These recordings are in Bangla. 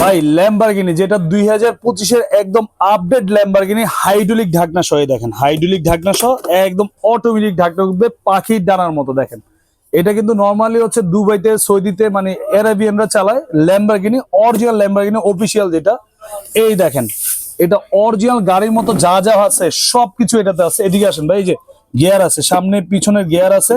ভাই ল্যাম্বারগিনি যেটা দুই হাজার পঁচিশের একদম আপডেট ল্যাম্বারগিনি হাইড্রোলিক ঢাকনা সহ দেখেন। হাইড্রোলিক ঢাকনা সহ একদম অটোমেটিক ঢাকনা উঠবে পাখির ডানার মতো, দেখেন। এটা কিন্তু নর্মালি হচ্ছে দুবাইতে, সৌদিতে মানে অ্যারাবিয়ানরা চালায় ল্যাম্বারগিনি অরিজিনাল ল্যাম্বারগিনি অফিসিয়াল যেটা। এই দেখেন, এটা অরিজিনাল গাড়ির মতো যা যা আছে, সবকিছু এটাতে আছে। এদিকে আসেন ভাই, এই যে গিয়ার আছে, সামনে পিছনের গিয়ার আছে।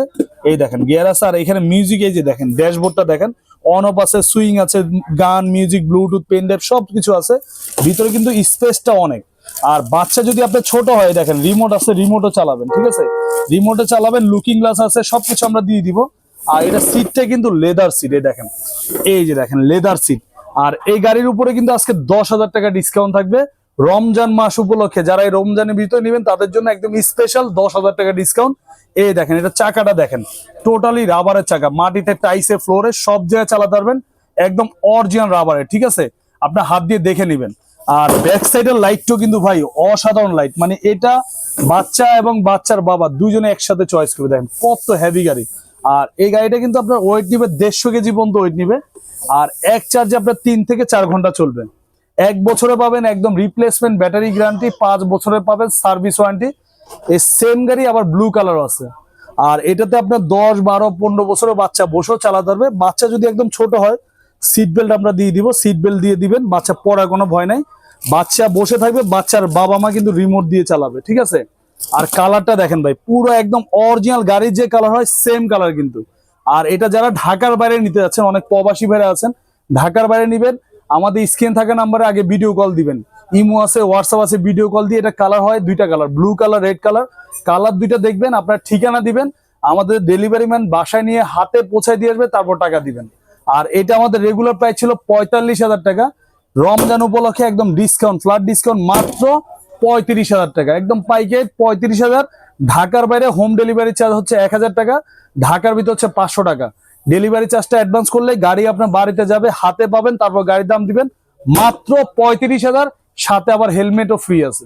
এই দেখেন গিয়ার আছে, আর এখানে মিউজিক এই যে দেখেন ড্যাশবোর্ডটা দেখেন। অন অফ আছে সুইং আছে, গান মিউজিক ব্লুটুথ পেন ড্রাইভ সব কিছু আছে। ভিতরে কিন্তু স্পেসটা অনেক। আর বাচ্চা যদি আপনার ছোট হয়, দেখেন রিমোট আছে রিমোটও চালাবেন, ঠিক আছে? রিমোটে চালাবেন লুকিং গ্লাস আছে, সবকিছু আমরা দিয়ে দিব। আর এটা সিটটা কিন্তু লেদার সিট এই দেখেন। এই যে দেখেন লেদার সিট আর এই গাড়ির উপরে কিন্তু আজকে দশ হাজার টাকা ডিসকাউন্ট থাকবে। রমজান মাস উপলক্ষে যারা এই রমজানের ভিতরে নেবেন, তাদের জন্য একদম স্পেশাল দশ হাজার টাকা ডিসকাউন্ট এই দেখেন, এটা চাকাটা দেখেন। টোটালি রাবারের চাকা। মাটিতে টাইসে ফ্লোরে সব জায়গায় চালাতে পারবেন একদম অরিজিনাল রাবারের ঠিক আছে? আপনার হাত দিয়ে দেখে নেবেন। আর ব্যাক সাইডের লাইটটাও কিন্তু ভাই অসাধারণ লাইট মানে এটা বাচ্চা এবং বাচ্চার বাবা দুজনে একসাথে চয়েস করে দেখেন, কত হেভি গাড়ি। আর এই গাড়িটা কিন্তু আপনার ওয়েট নিবে দেড়শো কেজি পর্যন্ত ওয়েট নিবে। আর এক চার্জে আপনার তিন থেকে চার ঘণ্টা চলবে। এক বছরে পাবেন একদম রিপ্লেসমেন্ট ব্যাটারি গ্যারান্টি পাঁচ বছরে পাবেন সার্ভিস ওয়ারেন্টি এই সেম গাড়ি আবার ব্লু কালার আছে। আর এটাতে আপনার দশ, বারো, পনেরো বছরের বাচ্চা বসেও চালাতে পারবে বাচ্চা যদি একদম ছোট হয় সিট বেল্ট আমরা দিয়ে দিব সিট বেল্ট দিয়ে দিবেন, বাচ্চা পড়ার কোনো ভয় নাই। বাচ্চা বসে থাকবে, বাচ্চার বাবা মা কিন্তু রিমোট দিয়ে চালাবে, ঠিক আছে? আর কালারটা দেখেন ভাই, পুরো একদম অরিজিনাল গাড়ির যে কালার হয় সেম কালার কিন্তু। আর এটা যারা ঢাকার বাইরে নিতে যাচ্ছেন, অনেক প্রবাসী ভাইরা আছেন, ঢাকার বাইরে নিবেন আমাদের স্ক্রিন থাকা নাম্বারে আগে ভিডিও কল দিবেন। ইমো আছে হোয়াটসঅ্যাপ আছে ভিডিও কল দিয়ে এটা কালার হয়, দুইটা colour blue colour red colour colour দুইটা দেখবেন, আপনার ঠিকানা দিবেন, আমাদের ডেলিভারি ম্যান বাসায় নিয়ে হাতে পৌঁছায় দিয়ে আসবে, তারপর টাকা দিবেন। আর এটা আমাদের রেগুলার প্রাইস ছিল পঁয়তাল্লিশ হাজার টাকা। রমজান উপলক্ষে একদম ডিসকাউন্ট ফ্ল্যাট ডিসকাউন্ট মাত্র পঁয়ত্রিশ হাজার টাকা। একদম পাইকারি পঁয়ত্রিশ হাজার। ঢাকার বাইরে হোম ডেলিভারি চার্জ হচ্ছে এক হাজার টাকা। ঢাকার ভিতর হচ্ছে পাঁচশো টাকা। ডেলিভারি চার্জটা অ্যাডভান্স করলে গাড়ি আপনার বাড়িতে যাবে, হাতে পাবেন, তারপর গাড়ির দাম দিবেন মাত্র পঁয়ত্রিশ হাজার, সাথে আবার হেলমেটও ফ্রি আছে।